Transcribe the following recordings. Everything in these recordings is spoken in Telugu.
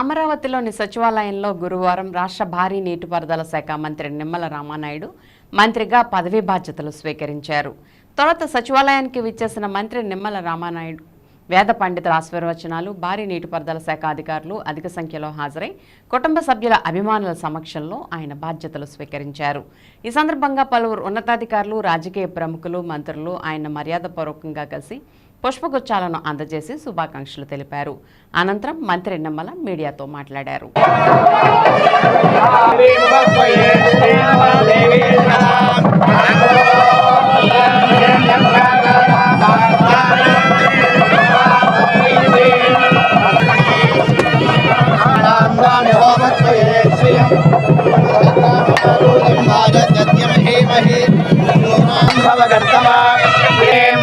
అమరావతిలోని సచివాలయంలో గురువారం రాష్ట్ర భారీ నీటిపారుదల శాఖ మంత్రి నిమ్మల రామానాయుడు మంత్రిగా పదవీ బాధ్యతలు స్వీకరించారు. తొలుత సచివాలయానికి విచ్చేసిన మంత్రి నిమ్మల రామానాయుడు వేద పండితుల ఆశీర్వచనాలు భారీ నీటిపారుదల శాఖ అధికారులు అధిక సంఖ్యలో హాజరై కుటుంబ సభ్యుల అభిమానుల సమక్షంలో ఆయన బాధ్యతలు స్వీకరించారు. ఈ సందర్భంగా పలువురు ఉన్నతాధికారులు రాజకీయ ప్రముఖులు మంత్రులు ఆయన మర్యాదపూర్వకంగా కలిసి పుష్పగుచ్చాలను అందజేసి శుభాకాంక్షలు తెలిపారు. అనంతరం మంత్రి నిమ్మల మీడియాతో మాట్లాడారు. भवगर्तवा प्रेम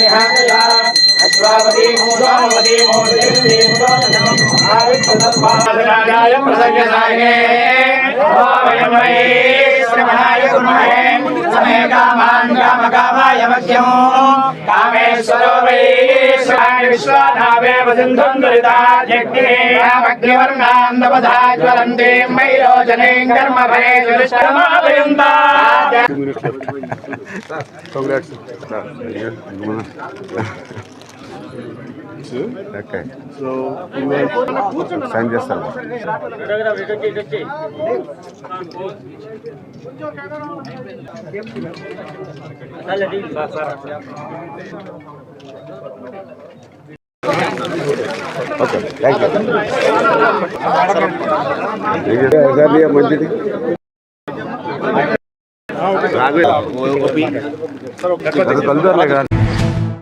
నిహాయా అశ్వావతి మూషావతి మూర్తి రాజాయ ప్రసవ్యసాయే ఓమయం వై శ్రవణాయ గుణమహే సమే కామాన్ కామ కామాయ మధ్యం. కామేశ్వరో వై శ్రాణి విశ్వానావే two minutes left. Congrats. Okay. So, sign this sir. Okay, thank you. Is that the Gracias.